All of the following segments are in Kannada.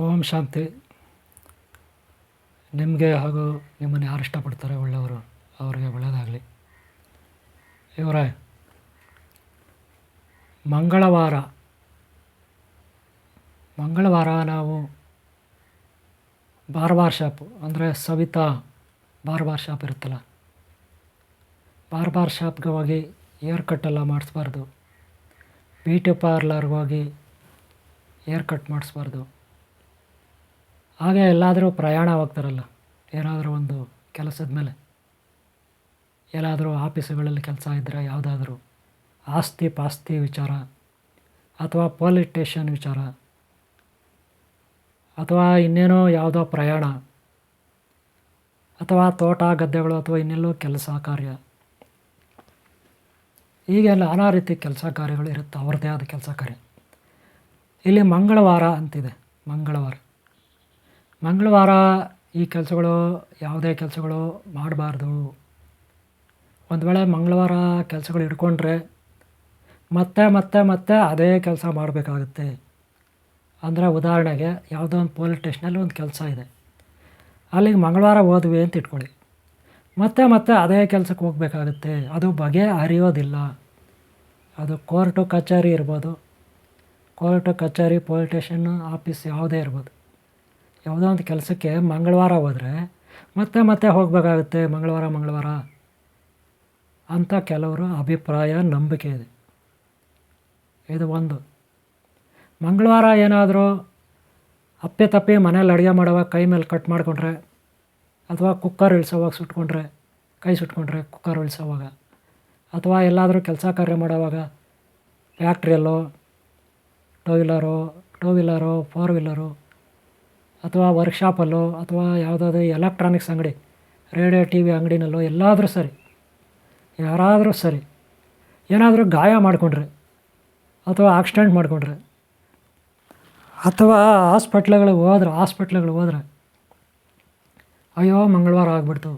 ಓಂ ಶಾಂತಿ. ನಿಮಗೆ ಹಾಗೂ ನಿಮ್ಮನ್ನು ಯಾರು ಇಷ್ಟಪಡ್ತಾರೆ ಒಳ್ಳೆಯವರು, ಅವರಿಗೆ ಒಳ್ಳೆಯದಾಗಲಿ. ಇವರೇ, ಮಂಗಳವಾರ ಮಂಗಳವಾರ ನಾವು ಬಾರ್ಬಾರ್ ಶಾಪ್, ಅಂದರೆ ಸವಿತಾ ಬಾರ್ಬಾರ್ ಶಾಪ್ ಇರುತ್ತಲ್ಲ, ಬಾರ್ಬಾರ್ ಶಾಪ್ಗೆ ಹೋಗಿ ಏರ್ ಕಟ್ಟೆಲ್ಲ ಮಾಡಿಸ್ಬಾರ್ದು. ಬ್ಯೂಟಿ ಪಾರ್ಲರ್ಗೆ ಹೋಗಿ ಏರ್ ಕಟ್ ಮಾಡಿಸ್ಬಾರ್ದು. ಹಾಗೆ ಎಲ್ಲಾದರೂ ಪ್ರಯಾಣ ಹೋಗ್ತಾರಲ್ಲ, ಏನಾದರೂ ಒಂದು ಕೆಲಸದ ಮೇಲೆ ಎಲ್ಲಾದರೂ ಆಫೀಸುಗಳಲ್ಲಿ ಕೆಲಸ ಇದ್ದರೆ ಯಾವುದಾದ್ರೂ ಆಸ್ತಿ ಪಾಸ್ತಿ ವಿಚಾರ ಅಥವಾ ಪೊಲೀಸ್ ಸ್ಟೇಷನ್ ವಿಚಾರ ಅಥವಾ ಇನ್ನೇನೋ ಯಾವುದೋ ಪ್ರಯಾಣ ಅಥವಾ ತೋಟ ಗದ್ದೆಗಳು ಅಥವಾ ಇನ್ನೆಲ್ಲೋ ಕೆಲಸ ಕಾರ್ಯ. ಹೀಗೆ ನಾನಾ ರೀತಿ ಕೆಲಸ ಕಾರ್ಯಗಳು ಇರುತ್ತೆ, ಅವ್ರದ್ದೇ ಆದ ಕೆಲಸ ಕಾರ್ಯ. ಇಲ್ಲಿ ಮಂಗಳವಾರ ಅಂತಿದೆ, ಮಂಗಳವಾರ. ಮಂಗಳವಾರ ಈ ಕೆಲಸಗಳು, ಯಾವುದೇ ಕೆಲಸಗಳು ಮಾಡಬಾರ್ದು. ಒಂದು ವೇಳೆ ಮಂಗಳವಾರ ಕೆಲಸಗಳು ಇಟ್ಕೊಂಡ್ರೆ ಮತ್ತೆ ಮತ್ತೆ ಮತ್ತೆ ಅದೇ ಕೆಲಸ ಮಾಡಬೇಕಾಗುತ್ತೆ. ಅಂದರೆ ಉದಾಹರಣೆಗೆ ಯಾವುದೋ ಒಂದು ಪೊಲೀಸ್ ಸ್ಟೇಷನಲ್ಲಿ ಒಂದು ಕೆಲಸ ಇದೆ. ಅಲ್ಲಿಗೆ ಮಂಗಳವಾರ ಹೋದ್ವಿ ಅಂತ ಇಟ್ಕೊಳ್ಳಿ. ಮತ್ತೆ ಮತ್ತೆ ಅದೇ ಕೆಲಸಕ್ಕೆ ಹೋಗಬೇಕಾಗುತ್ತೆ. ಅದು ಬಗೆ ಅರಿಯೋದಿಲ್ಲ ಅದು ಕೋರ್ಟು ಕಚೇರಿ ಇರ್ಬೋದು. ಕೋರ್ಟು, ಕಚೇರಿ, ಪೊಲೀಸ್ ಸ್ಟೇಷನ್ನು ಆಫೀಸ್ ಯಾವುದೇ ಇರ್ಬೋದು. ಯಾವುದೋ ಒಂದು ಕೆಲಸಕ್ಕೆ ಮಂಗಳವಾರ ಹೋದರೆ ಮತ್ತೆ ಮತ್ತೆ ಹೋಗಬೇಕಾಗುತ್ತೆ, ಮಂಗಳವಾರ ಮಂಗಳವಾರ ಅಂತ ಕೆಲವರು ಅಭಿಪ್ರಾಯ, ನಂಬಿಕೆ ಇದೆ. ಇದು ಒಂದು. ಮಂಗಳವಾರ ಏನಾದರೂ ಅಪ್ಪೆ ತಪ್ಪಿ ಮನೇಲಿ ಅಡುಗೆ ಮಾಡುವಾಗ ಕೈ ಮೇಲೆ ಕಟ್ ಮಾಡಿಕೊಂಡ್ರೆ ಅಥವಾ ಕುಕ್ಕರ್ ಇಳಿಸೋವಾಗ ಸುಟ್ಕೊಂಡ್ರೆ, ಕೈ ಸುಟ್ಕೊಂಡ್ರೆ ಕುಕ್ಕರ್ ಇಳಿಸೋವಾಗ ಅಥವಾ ಎಲ್ಲಾದರೂ ಕೆಲಸ ಕಾರ್ಯ ಮಾಡೋವಾಗ ಫ್ಯಾಕ್ಟ್ರಿಯಲ್ಲೋ, two wheeler two wheeler, four wheeler ಅಥವಾ ವರ್ಕ್ಶಾಪಲ್ಲೋ ಅಥವಾ ಯಾವುದಾದ್ರೂ ಎಲೆಕ್ಟ್ರಾನಿಕ್ಸ್ ಅಂಗಡಿ ರೇಡಿಯೋ ಟಿ ವಿ ಅಂಗಡಿನಲ್ಲೋ ಎಲ್ಲಾದರೂ ಸರಿ, ಯಾರಾದರೂ ಸರಿ, ಏನಾದರೂ ಗಾಯ ಮಾಡಿಕೊಂಡ್ರೆ ಅಥವಾ ಆಕ್ಸಿಡೆಂಟ್ ಮಾಡಿಕೊಂಡ್ರೆ, ಅಥವಾ ಹಾಸ್ಪಿಟ್ಲ್ಗಳಿಗೆ ಹೋದ್ರೆ ಹಾಸ್ಪಿಟ್ಲ್ಗಳಿಗೆ ಹೋದ್ರೆ, ಅಯ್ಯೋ ಮಂಗಳವಾರ ಆಗಿಬಿಡ್ತು,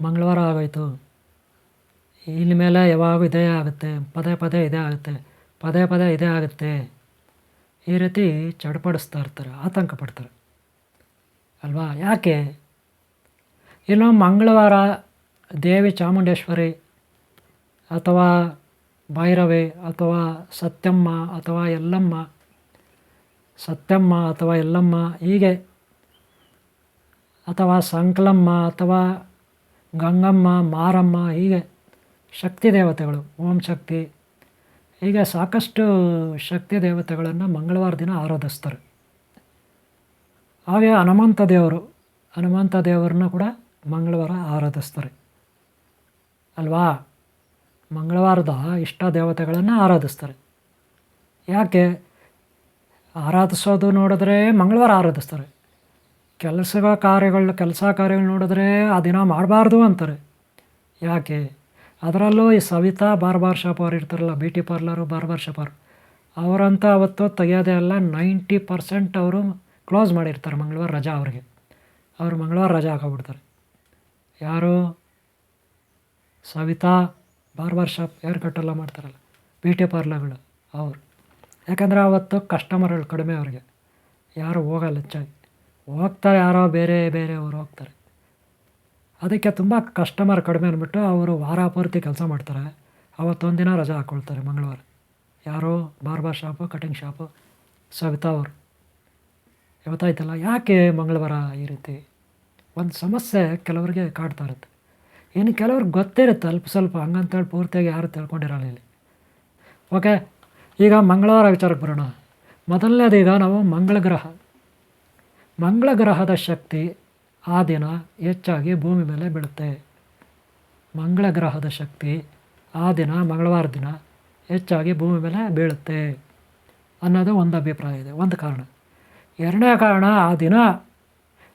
ಮಂಗಳವಾರ ಆಗೋಯ್ತು ಇನ್ನು ಮೇಲೆ ಯಾವಾಗೂ ಇದೇ ಆಗುತ್ತೆ, ಪದೇ ಪದೇ ಇದೇ ಆಗುತ್ತೆ, ಪದೇ ಪದೇ ಇದೇ ಆಗುತ್ತೆ. ಈ ರೀತಿ ಚಡಪಡಿಸ್ತಾ ಇರ್ತಾರೆ, ಆತಂಕ ಪಡ್ತಾರೆ. ಅಲ್ವಾ? ಯಾಕೆ? ಇನ್ನು ಮಂಗಳವಾರ ದೇವಿ ಚಾಮುಂಡೇಶ್ವರಿ ಅಥವಾ ಭೈರವಿ ಅಥವಾ ಸತ್ಯಮ್ಮ ಅಥವಾ ಎಲ್ಲಮ್ಮ ಸತ್ಯಮ್ಮ ಅಥವಾ ಎಲ್ಲಮ್ಮ ಹೀಗೆ ಅಥವಾ ಸಂಕಲಮ್ಮ ಅಥವಾ ಗಂಗಮ್ಮ, ಮಾರಮ್ಮ, ಹೀಗೆ ಶಕ್ತಿ ದೇವತೆಗಳು, ಓಂ ಶಕ್ತಿ ಹೀಗೆ ಸಾಕಷ್ಟು ಶಕ್ತಿ ದೇವತೆಗಳನ್ನು ಮಂಗಳವಾರ ದಿನ ಆರಾಧಿಸ್ತಾರೆ. ಹಾಗೆ ಹನುಮಂತ ದೇವರು, ಹನುಮಂತ ದೇವರನ್ನ ಕೂಡ ಮಂಗಳವಾರ ಆರಾಧಿಸ್ತಾರೆ. ಅಲ್ವಾ? ಮಂಗಳವಾರದ ಇಷ್ಟ ದೇವತೆಗಳನ್ನು ಆರಾಧಿಸ್ತಾರೆ. ಯಾಕೆ? ಆರಾಧಿಸೋದು ನೋಡಿದ್ರೆ ಮಂಗಳವಾರ ಆರಾಧಿಸ್ತಾರೆ. ಕೆಲಸ ಕಾರ್ಯಗಳು ಕೆಲಸ ಕಾರ್ಯಗಳು ನೋಡಿದ್ರೆ ಆ ದಿನ ಮಾಡಬಾರ್ದು ಅಂತಾರೆ. ಯಾಕೆ? ಅದರಲ್ಲೂ ಈ ಸವಿತಾ ಬಾರ್ಬಾರ್ ಶಾಪ್ ಅವ್ರು ಇರ್ತಾರಲ್ಲ, ಬ್ಯೂಟಿ ಪಾರ್ಲರು, ಬಾರ್ಬಾರ್ ಶಾಪ್ ಅವರು. ಅವರಂತ ಅವತ್ತು ತೆಗೆಯೋದೇ ಅಲ್ಲ, ನೈಂಟಿ ಪರ್ಸೆಂಟ್ ಅವರು ಕ್ಲೋಸ್ ಮಾಡಿರ್ತಾರೆ. ಮಂಗಳವಾರ ರಜಾ ಅವ್ರಿಗೆ. ಅವರು ಮಂಗಳವಾರ ರಜಾ ಹಾಕೋಬಿಡ್ತಾರೆ. ಯಾರು? ಸವಿತಾ ಬಾರ್ಬಾರ್ ಶಾಪ್ ಹೇರ್ ಕಟ್ಟೆಲ್ಲ ಮಾಡ್ತಾರಲ್ಲ, ಬ್ಯೂಟಿ ಪಾರ್ಲರ್ಗಳು, ಅವರು. ಯಾಕಂದರೆ ಅವತ್ತು ಕಸ್ಟಮರ್ಗಳು ಕಡಿಮೆ ಅವ್ರಿಗೆ. ಯಾರು ಹೋಗಲ್ಲ ಹೆಚ್ಚಾಗಿ. ಹೋಗ್ತಾರೆ ಯಾರೋ ಬೇರೆ ಬೇರೆಯವರು ಹೋಗ್ತಾರೆ. ಅದಕ್ಕೆ ತುಂಬ ಕಸ್ಟಮರ್ ಕಡಿಮೆ ಅಂದ್ಬಿಟ್ಟು ಅವರು ವಾರ ಪೂರ್ತಿ ಕೆಲಸ ಮಾಡ್ತಾರೆ. ಅವತ್ತೊಂದಿನ ದಿನ ರಜಾ ಹಾಕ್ಕೊಳ್ತಾರೆ ಮಂಗಳವಾರ. ಯಾರೋ barber shop cutting shop, Savita ಅವರು. ಗೊತ್ತಾಯ್ತಲ್ಲ ಯಾಕೆ ಮಂಗಳವಾರ ಈ ರೀತಿ? ಒಂದು ಸಮಸ್ಯೆ ಕೆಲವರಿಗೆ ಕಾಡ್ತಾ ಇರುತ್ತೆ. ಇನ್ನು ಕೆಲವ್ರಿಗೆ ಗೊತ್ತಿರುತ್ತೆ ಅಲ್ಪ ಸ್ವಲ್ಪ ಹಂಗಂತೇಳಿ ಪೂರ್ತಿಯಾಗಿ ಯಾರು ತಿಳ್ಕೊಂಡಿರಲ್ಲ ಇಲ್ಲಿ. ಓಕೆ, ಈಗ ಮಂಗಳವಾರ ವಿಚಾರಕ್ಕೆ ಬರೋಣ. ಮೊದಲನೇದೀಗ ನಾವು ಮಂಗಳ ಗ್ರಹ ಮಂಗಳ ಗ್ರಹದ ಶಕ್ತಿ ಆ ದಿನ ಹೆಚ್ಚಾಗಿ ಭೂಮಿ ಮೇಲೆ ಬೀಳುತ್ತೆ. ಮಂಗಳ ಗ್ರಹದ ಶಕ್ತಿ ಆ ದಿನ, ಮಂಗಳವಾರ ದಿನ ಹೆಚ್ಚಾಗಿ ಭೂಮಿ ಮೇಲೆ ಬೀಳುತ್ತೆ ಅನ್ನೋದು ಒಂದು ಅಭಿಪ್ರಾಯ ಇದೆ. ಒಂದು ಕಾರಣ. ಎರಡನೇ ಕಾರಣ ಆ ದಿನ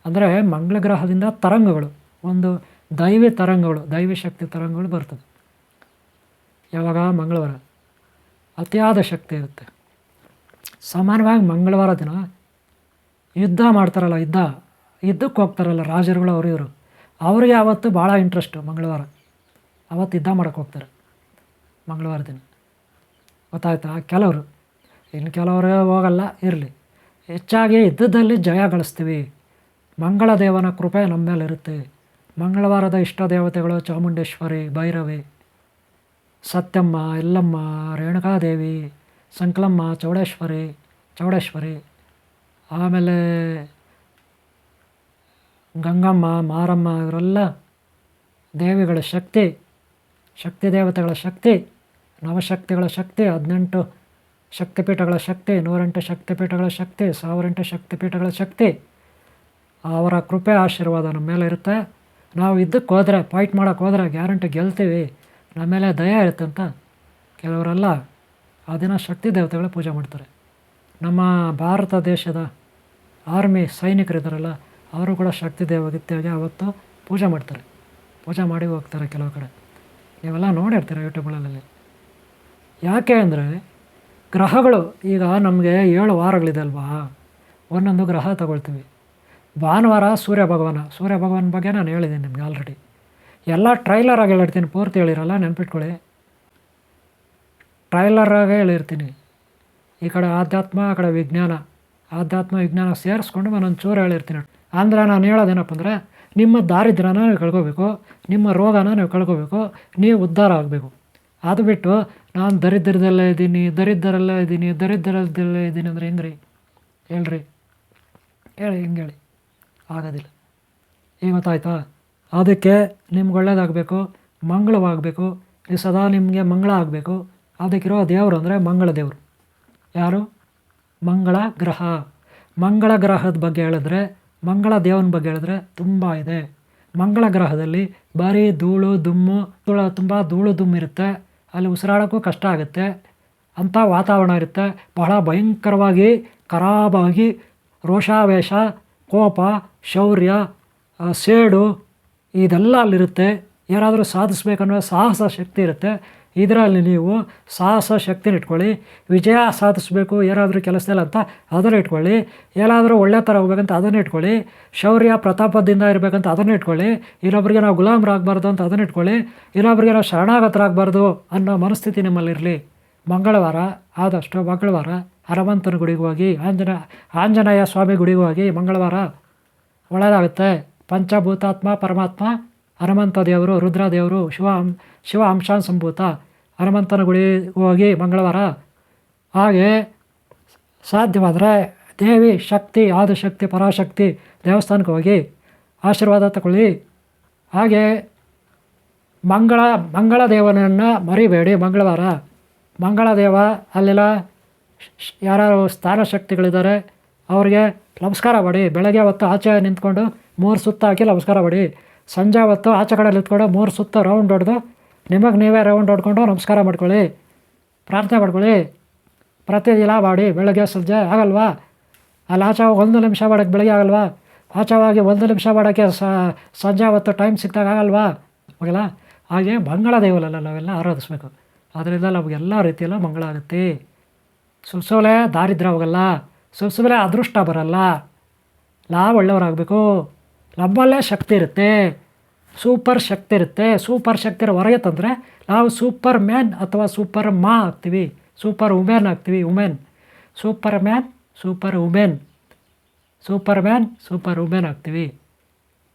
ಅಂದರೆ ಮಂಗಳ ಗ್ರಹದಿಂದ ತರಂಗಗಳು, ಒಂದು ದೈವಿ ತರಂಗಗಳು, ದೈವಿ ಶಕ್ತಿ ತರಂಗಗಳು ಬರ್ತದೆ. ಯಾವಾಗ? ಮಂಗಳವಾರ. ಅತಿಯಾದ ಶಕ್ತಿ ಇರುತ್ತೆ. ಸಾಮಾನ್ಯವಾಗಿ ಮಂಗಳವಾರ ದಿನ ಯುದ್ಧ ಮಾಡ್ತಾರಲ್ಲ, ಯುದ್ಧ. ಯುದ್ಧಕ್ಕೆ ಹೋಗ್ತಾರಲ್ಲ ರಾಜರುಗಳು ಅವರು ಇವರು. ಅವ್ರಿಗೆ ಆವತ್ತು ಭಾಳ ಇಂಟ್ರೆಸ್ಟು ಮಂಗಳವಾರ. ಅವತ್ತು ಯುದ್ಧ ಮಾಡೋಕ್ಕೆ ಹೋಗ್ತಾರೆ ಮಂಗಳವಾರ ದಿನ. ಗೊತ್ತಾಯ್ತಾ? ಕೆಲವರು. ಇನ್ನು ಕೆಲವರು ಹೋಗಲ್ಲ, ಇರಲಿ. ಹೆಚ್ಚಾಗಿ ಯುದ್ಧದಲ್ಲಿ ಜಯ ಗಳಿಸ್ತೀವಿ. ಮಂಗಳ ದೇವನ ಕೃಪೆ ನಮ್ಮ ಮೇಲೆ ಇರುತ್ತೆ. ಮಂಗಳವಾರದ ಇಷ್ಟ ದೇವತೆಗಳು ಚಾಮುಂಡೇಶ್ವರಿ, ಭೈರವಿ, ಸತ್ಯಮ್ಮ ಎಲ್ಲಮ್ಮ ರೇಣುಕಾದೇವಿ, ಸಂಕಲಮ್ಮ, ಚೌಡೇಶ್ವರಿ ಚೌಡೇಶ್ವರಿ. ಆಮೇಲೆ ಗಂಗಮ್ಮ, ಮಾರಮ್ಮ ಇವರೆಲ್ಲ ದೇವಿಗಳ ಶಕ್ತಿ ಶಕ್ತಿ ದೇವತೆಗಳ ಶಕ್ತಿ, ನವಶಕ್ತಿಗಳ ಶಕ್ತಿ, ಹದಿನೆಂಟು ಶಕ್ತಿಪೀಠಗಳ ಶಕ್ತಿ, ನೂರೆಂಟು ಶಕ್ತಿಪೀಠಗಳ ಶಕ್ತಿ, ಸಾವಿರೆಂಟು ಶಕ್ತಿಪೀಠಗಳ ಶಕ್ತಿ. ಅವರ ಕೃಪೆ ಆಶೀರ್ವಾದ ನಮ್ಮ ಮೇಲೆ ಇರುತ್ತೆ. ನಾವು ಇದಕ್ಕೆ ಹೋದರೆ ಫೈಟ್ ಮಾಡೋಕ್ಕೆ ಹೋದರೆ ಗ್ಯಾರಂಟಿ ಗೆಲ್ತೀವಿ. ನಮ್ಮ ಮೇಲೆ ದಯ ಇರುತ್ತೆ ಅಂತ ಕೆಲವರೆಲ್ಲ ಆ ದಿನ ಶಕ್ತಿ ದೇವತೆಗಳ ಪೂಜೆ ಮಾಡ್ತಾರೆ. ನಮ್ಮ ಭಾರತ ದೇಶದ ಆರ್ಮಿ ಸೈನಿಕರಿದ್ದಾರಲ್ಲ ಅವರು ಕೂಡ ಶಕ್ತಿ ದೇವತೆಗೆ ಅವತ್ತು ಪೂಜೆ ಮಾಡ್ತಾರೆ. ಪೂಜೆ ಮಾಡಿ ಹೋಗ್ತಾರೆ ಕೆಲವು ಕಡೆ. ನೀವೆಲ್ಲ ನೋಡಿರ್ತೀರ ಯೂಟ್ಯೂಬ್ಗಳಲ್ಲಿ. ಯಾಕೆ ಅಂದರೆ ಗ್ರಹಗಳು ಈಗ ನಮಗೆ ಏಳು ವಾರಗಳಿದೆ ಅಲ್ವಾ? ಒಂದೊಂದು ಗ್ರಹ ತಗೊಳ್ತೀವಿ. ಭಾನುವಾರ ಸೂರ್ಯ ಭಗವಾನ. ಸೂರ್ಯ ಭಗವಾನ್ ಬಗ್ಗೆ ನಾನು ಹೇಳಿದ್ದೀನಿ ನಿಮಗೆ ಆಲ್ರೆಡಿ ಎಲ್ಲ ಟ್ರೈಲರಾಗಿ ಹೇಳಿರ್ತೀನಿ. ಪೂರ್ತಿ ಹೇಳಿರಲ್ಲ, ನೆನ್ಪಿಟ್ಕೊಳ್ಳಿ. ಟ್ರೈಲರಾಗೇ ಹೇಳಿರ್ತೀನಿ. ಈ ಕಡೆ ಆಧ್ಯಾತ್ಮ, ಆ ಕಡೆ ವಿಜ್ಞಾನ. ಆಧ್ಯಾತ್ಮ, ವಿಜ್ಞಾನ ಸೇರಿಸ್ಕೊಂಡು ನಾನೊಂದು ಚೂರು ಹೇಳಿರ್ತೀನಿ. ಅಂದರೆ ನಾನು ಹೇಳೋದೇನಪ್ಪ ಅಂದರೆ, ನಿಮ್ಮ ದಾರಿದ್ರ್ಯನ ನೀವು ಕಳ್ಕೋಬೇಕು, ನಿಮ್ಮ ರೋಗನ ನೀವು ಕಳ್ಕೋಬೇಕು, ನೀವು ಉದ್ಧಾರ ಆಗಬೇಕು. ಅದು ಬಿಟ್ಟು ನಾನು ದರಿದ್ರದಲ್ಲೇ ಇದ್ದೀನಿ ದರಿದ್ರಲ್ಲೇ ಇದ್ದೀನಿ ದರಿದ್ರದಲ್ಲೇ ಇದ್ದೀನಿ ಅಂದರೆ ಹೆಂಗ್ರಿ? ಹೇಳ್ರಿ. ಹೇಳಿ, ಹಿಂಗೆ ಹೇಳಿ? ಆಗೋದಿಲ್ಲ. ಈಗ ಗೊತ್ತಾಯ್ತಾ? ಅದಕ್ಕೆ ನಿಮ್ಗೆ ಒಳ್ಳೇದಾಗಬೇಕು, ಮಂಗಳವಾಗಬೇಕು, ನೀವು ಸದಾ ನಿಮಗೆ ಮಂಗಳ ಆಗಬೇಕು. ಅದಕ್ಕಿರೋ ದೇವರು ಅಂದರೆ ಮಂಗಳ ದೇವರು. ಯಾರು? ಮಂಗಳ ಗ್ರಹ. ಮಂಗಳ ಗ್ರಹದ ಬಗ್ಗೆ ಹೇಳಿದ್ರೆ ಮಂಗಳ ದೇವನ ಬಗ್ಗೆ ಹೇಳಿದ್ರೆ ತುಂಬ ಇದೆ. ಮಂಗಳ ಗ್ರಹದಲ್ಲಿ ಬರೀ ಧೂಳು, ದುಮ್ಮು, ಧೂಳು ತುಂಬ ಧೂಳು, ದುಮ್ಮು ಇರುತ್ತೆ. ಅಲ್ಲಿ ಉಸಿರಾಡೋಕ್ಕೂ ಕಷ್ಟ ಆಗುತ್ತೆ. ಅಂಥ ವಾತಾವರಣ ಇರುತ್ತೆ. ಬಹಳ ಭಯಂಕರವಾಗಿ, ಖರಾಬಾಗಿ ರೋಷಾವೇಶ, ಕೋಪ, ಶೌರ್ಯ ಸೇಡು, ಇದೆಲ್ಲ ಅಲ್ಲಿರುತ್ತೆ. ಏನಾದರೂ ಸಾಧಿಸ್ಬೇಕನ್ನೋ ಸಾಹಸ ಶಕ್ತಿ ಇರುತ್ತೆ. ಇದರಲ್ಲಿ ನೀವು ಸಾಹಸ ಶಕ್ತಿನ ಇಟ್ಕೊಳ್ಳಿ, ವಿಜಯ ಸಾಧಿಸಬೇಕು, ಏನಾದರೂ ಕೆಲಸದಲ್ಲಿ ಅಂತ ಅದನ್ನು ಇಟ್ಕೊಳ್ಳಿ, ಏನಾದರೂ ಒಳ್ಳೆ ಥರ ಹೋಗ್ಬೇಕಂತ ಅದನ್ನು ಇಟ್ಕೊಳ್ಳಿ, ಶೌರ್ಯ ಪ್ರತಾಪದಿಂದ ಇರಬೇಕಂತ ಅದನ್ನು ಇಟ್ಕೊಳ್ಳಿ ಇನ್ನೊಬ್ಬರಿಗೆ ನಾವು ಗುಲಾಮರಾಗಬಾರ್ದು ಅಂತ ಅದನ್ನು ಇಟ್ಕೊಳ್ಳಿ ಇನ್ನೊಬ್ಬರಿಗೆ ನಾವು ಶರಣಾಗತರಾಗಬಾರ್ದು ಅನ್ನೋ ಮನಸ್ಥಿತಿ ನಿಮ್ಮಲ್ಲಿರಲಿ ಮಂಗಳವಾರ, ಆದಷ್ಟು ಮಂಗಳವಾರ ಹನುಮಂತನ ಗುಡಿಗೆ ಹೋಗಿ ಆಂಜನೇಯ ಆಂಜನೇಯ ಸ್ವಾಮಿ ಗುಡಿಗೆ ಹೋಗಿ ಮಂಗಳವಾರ ಒಳ್ಳೆಯದಾಗುತ್ತೆ. ಪಂಚಭೂತಾತ್ಮ, ಪರಮಾತ್ಮ ಹನುಮಂತ ದೇವರು ರುದ್ರ ದೇವರು ಶಿವ ಶಿವ ಅಂಶಾನ್ ಸಂಭೂತ ಹನುಮಂತನ ಗುಡಿ ಹೋಗಿ ಮಂಗಳವಾರ. ಹಾಗೆ ಸಾಧ್ಯವಾದರೆ ದೇವಿ ಶಕ್ತಿ, ಆದಿಶಕ್ತಿ, ಪರಾಶಕ್ತಿ ದೇವಸ್ಥಾನಕ್ಕೆ ಹೋಗಿ ಆಶೀರ್ವಾದ ತಗೊಳ್ಳಿ. ಹಾಗೆ ಮಂಗಳ ಮಂಗಳ ದೇವನನ್ನು ಮರಿಬೇಡಿ ಮಂಗಳವಾರ. ಮಂಗಳ ದೇವ ಅಲ್ಲೆಲ್ಲ ಸ್ಥಾನ ಶಕ್ತಿಗಳಿದ್ದಾರೆ ಅವರಿಗೆ ನಮಸ್ಕಾರ ಮಾಡಿ, ಬೆಳಗ್ಗೆ ಹೊತ್ತು ಆಚೆ ನಿಂತ್ಕೊಂಡು ಮೂರು ಸುತ್ತ ಹಾಕಿ ನಮಸ್ಕಾರ ಮಾಡಿ. ಸಂಜೆ ಹೊತ್ತು ಆಚೆ ಕಡೆ ನಿಂತ್ಕೊಂಡು ಮೂರು ಸುತ್ತ ರೌಂಡ್ ಹೊಡೆದು ನಿಮಗೆ ನೀವೇ ರೌಂಡ್ ಹೊಡ್ಕೊಂಡು ನಮಸ್ಕಾರ ಮಾಡ್ಕೊಳ್ಳಿ. ಪ್ರಾರ್ಥನೆ ಮಾಡ್ಕೊಳ್ಳಿ. ಪ್ರತಿದಿನ ಮಾಡಿ, ಬೆಳಗ್ಗೆ, ಸಂಜೆ ಆಗಲ್ವಾ? ಅಲ್ಲಿ ಆಚೆ ಒಂದು ನಿಮಿಷ ಮಾಡೋಕ್ಕೆ ಬೆಳಗ್ಗೆ ಆಗಲ್ವಾ? ಆಚವಾಗಿ ಒಂದು ನಿಮಿಷ ಮಾಡೋಕ್ಕೆ ಸಂಜೆ ಹೊತ್ತು ಟೈಮ್ ಸಿಕ್ಕಿದಾಗ ಆಗಲ್ವಾ? ಹೋಗಿಲ್ಲ? ಹಾಗೆ ಮಂಗಳ ದೇವಲಲ್ಲ ನಾವೆಲ್ಲ ಆರಾಧಿಸ್ಬೇಕು. ಅದರಿಂದ ನಮಗೆಲ್ಲ ರೀತಿಯಲ್ಲೂ ಮಂಗಳ ಆಗುತ್ತೆ. ಸುಲ್ಸುಲೆ ದಾರಿದ್ರ್ಯ ಹೋಗಲ್ಲ. ಸುಲ್ಸುಲೆ ಅದೃಷ್ಟ ಬರಲ್ಲ. ನಾವು ಒಳ್ಳೆಯವರಾಗಬೇಕು ನಮ್ಮಲ್ಲೇ ಶಕ್ತಿ ಇರುತ್ತೆ. ಸೂಪರ್ ಶಕ್ತಿ ಇರುತ್ತೆ. ಸೂಪರ್ ಶಕ್ತಿ ಹೊರಗೆ ತಂದರೆ ನಾವು ಸೂಪರ್ ಮ್ಯಾನ್ ಅಥವಾ ಸೂಪರ್ ಮಾ ಆಗ್ತೀವಿ. ಸೂಪರ್ ವುಮೆನ್ ಆಗ್ತೀವಿ, women. Super man, super women. Super man, super women ಆಗ್ತೀವಿ.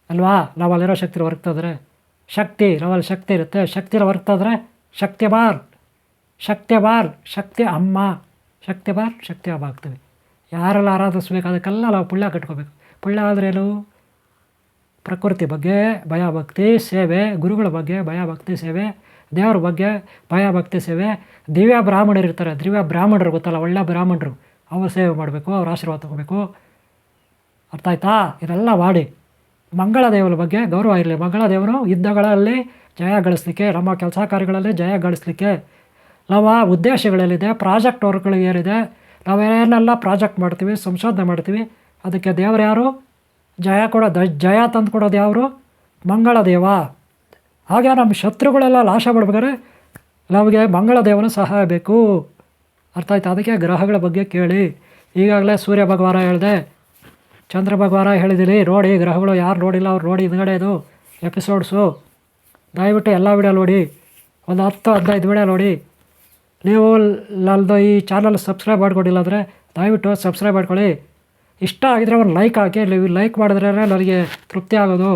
ಅಲ್ವಾ? ನಾವಲ್ಲಿರೋ ಶಕ್ತಿ ಹೊರಗ್ತಂದ್ರೆ ಶಕ್ತಿ ನಾವಲ್ಲಿ ಶಕ್ತಿ ಇರುತ್ತೆ. ಶಕ್ತಿ ಹೊರಗ್ತಂದ್ರೆ ಶಕ್ತಿ ಬಾರ್ ಶಕ್ತಿ ಬಾರ್ ಶಕ್ತಿ ಅಮ್ಮ. ಶಕ್ತಿ ಬಾರ್ ಶಕ್ತಿ ಅಮ್ಮ ಆಗ್ತೀವಿ. ಯಾರೆಲ್ಲ ಆರಾಧಿಸ್ಬೇಕು, ಅದಕ್ಕೆಲ್ಲ ನಾವು ಪುಳ್ಯ ಕಟ್ಕೋಬೇಕು. ಪುಳ್ಯ ಆದ್ರೇನು? ಪ್ರಕೃತಿ ಬಗ್ಗೆ ಭಯ ಭಕ್ತಿ ಸೇವೆ, ಗುರುಗಳ ಬಗ್ಗೆ ಭಯ ಭಕ್ತಿ ಸೇವೆ, ದೇವರ ಬಗ್ಗೆ ಭಯ ಭಕ್ತಿ ಸೇವೆ. ದಿವ್ಯ ಬ್ರಾಹ್ಮಣರು ಇರ್ತಾರೆ. ದಿವ್ಯ ಬ್ರಾಹ್ಮಣರು ಗೊತ್ತಲ್ಲ, ಒಳ್ಳೆ ಬ್ರಾಹ್ಮಣರು. ಅವ್ರ ಸೇವೆ ಮಾಡಬೇಕು, ಅವ್ರ ಆಶೀರ್ವಾದ ತಗೋಬೇಕು. ಅರ್ಥ ಆಯ್ತಾ? ಇದೆಲ್ಲ ಮಾಡಿ. ಮಂಗಳ ದೇವರ ಬಗ್ಗೆ ಗೌರವ ಇರಲಿ. ಮಂಗಳ ದೇವರು ಯುದ್ಧಗಳಲ್ಲಿ ಜಯ ಗಳಿಸ್ಲಿಕ್ಕೆ, ನಮ್ಮ ಕೆಲಸ ಕಾರ್ಯಗಳಲ್ಲಿ ಜಯ ಗಳಿಸ್ಲಿಕ್ಕೆ. ನಮ್ಮ ಉದ್ದೇಶಗಳಲ್ಲಿದೆ ಪ್ರಾಜೆಕ್ಟ್ ವರ್ಕ್ಗಳು ಏನಿದೆ? ನಾವೇನೆಲ್ಲ ಪ್ರಾಜೆಕ್ಟ್ ಮಾಡ್ತೀವಿ, ಸಂಶೋಧನೆ ಮಾಡ್ತೀವಿ. ಅದಕ್ಕೆ ದೇವರು ಯಾರು? ಜಯ ಕೊಡೋದು ಜಯ ತಂದು ಕೊಡೋದು ಯಾರು ಮಂಗಳ ದೇವ ಹಾಗೆ ನಮ್ಮ ಶತ್ರುಗಳೆಲ್ಲ ನಾಶ ಮಾಡ್ಬೇಕಾದ್ರೆ ನಮಗೆ ಮಂಗಳ ದೇವನ ಸಹಾಯ ಬೇಕು. ಅರ್ಥ ಆಯ್ತು? ಅದಕ್ಕೆ ಗ್ರಹಗಳ ಬಗ್ಗೆ ಕೇಳಿ. ಈಗಾಗಲೇ ಸೂರ್ಯ ಭಗವಾನ ಹೇಳಿದೆ, ಚಂದ್ರ ಭಗವಾನ ಹೇಳಿದಿರಿ, ನೋಡಿ ಗ್ರಹಗಳು ಯಾರು ನೋಡಿಲ್ಲ, ಅವ್ರು ನೋಡಿ ಹಿಂದ್ಗಡೆ ಇದು ಎಪಿಸೋಡ್ಸು ದಯವಿಟ್ಟು ಎಲ್ಲ ವಿಡಿಯೋ ನೋಡಿ. ಒಂದು ಹತ್ತು, ಹದಿನೈದು ವಿಡಿಯೋ ನೋಡಿ. ನೀವು ನನ್ನದು ಈ ಚಾನಲ್ ಸಬ್ಸ್ಕ್ರೈಬ್ ಮಾಡ್ಕೊಂಡಿಲ್ಲ ಅಂದರೆ ದಯವಿಟ್ಟು ಸಬ್ಸ್ಕ್ರೈಬ್ ಮಾಡ್ಕೊಳ್ಳಿ. ಇಷ್ಟ ಆಗಿದ್ರೆ ಒಂದು ಲೈಕ್ ಹಾಕಿ ನೀವು ಲೈಕ್ ಮಾಡಿದ್ರೆ ನನಗೆ ತೃಪ್ತಿ ಆಗೋದು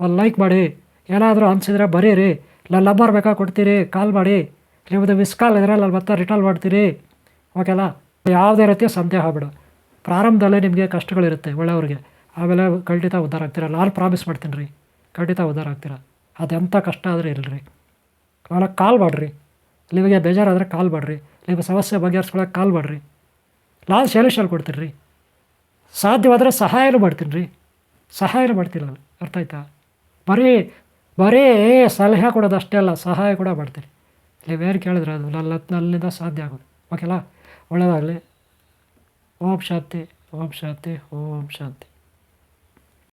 ಒಂದು ಲೈಕ್ ಮಾಡಿ. ಏನಾದರೂ ಅನಿಸಿದ್ರೆ ಬರೀರಿ. ಇಲ್ಲ ನಂಬರ್ ಬೇಕಾ ಕೊಡ್ತೀರಿ ಕಾಲ್ ಮಾಡಿ. ನಿಮ್ಮದು ಮಿಸ್ ಕಾಲ್ ಇದ್ರೆ ನಾನು ಮತ್ತೆ ರಿಟರ್ನ್ ಮಾಡ್ತೀರಿ. ಓಕೆನಾ ಯಾವುದೇ ರೀತಿಯ ಸಂದೇಹ ಬೇಡ. ಪ್ರಾರಂಭದಲ್ಲೇ ನಿಮಗೆ ಕಷ್ಟಗಳಿರುತ್ತೆ ಒಳ್ಳೆಯವ್ರಿಗೆ. ಆಮೇಲೆ ಖಂಡಿತ ಉದ್ಧಾರ ಆಗ್ತೀರ? ನಾನು ಪ್ರಾಮಿಸ್ ಮಾಡ್ತೀನಿ ರೀ. ಖಂಡಿತ ಉದ್ಧಾರ ಆಗ್ತೀರ? ಅದೆಂಥ ಕಷ್ಟ ಆದರೆ ಇರಲಿ ನಾನು ಕಾಲ್ ಮಾಡಿರಿ. ನಿಮಗೆ ಬೇಜಾರಾದರೆ ಕಾಲ್ ಮಾಡಿರಿ. ನಿಮ್ಮ ಸಮಸ್ಯೆ ಬಗೆಹರಿಸ್ಕೊಳಕ್ಕೆ ಕಾಲ್ ಮಾಡಿರಿ. ನಾನು ಸೊಲ್ಯೂಷನ್ ಕೊಡ್ತೀನಿ ರೀ ಸಾಧ್ಯವಾದರೆ ಸಹಾಯನೂ ಮಾಡ್ತೀನಿ ರೀ. ಸಹಾಯನೂ ಮಾಡ್ತೀನಿ ನಾನು. ಅರ್ಥ ಆಯ್ತಾ? ಬರೀ ಬರೀ ಸಲಹೆ ಕೊಡೋದು ಅಷ್ಟೇ ಅಲ್ಲ, ಸಹಾಯ ಕೂಡ ಮಾಡ್ತೀನಿ. ನೀವೇನು ಕೇಳಿದ್ರೆ ಅದು ನನ್ನ ನನ್ನಿಂದ ಸಾಧ್ಯ ಆಗೋದು. ಓಕೆಲ್ಲ ಒಳ್ಳೆಯದಾಗಲಿ ಓಂ ಶಾಂತಿ ಓಂ ಶಾಂತಿ ಓಂ ಶಾಂತಿ.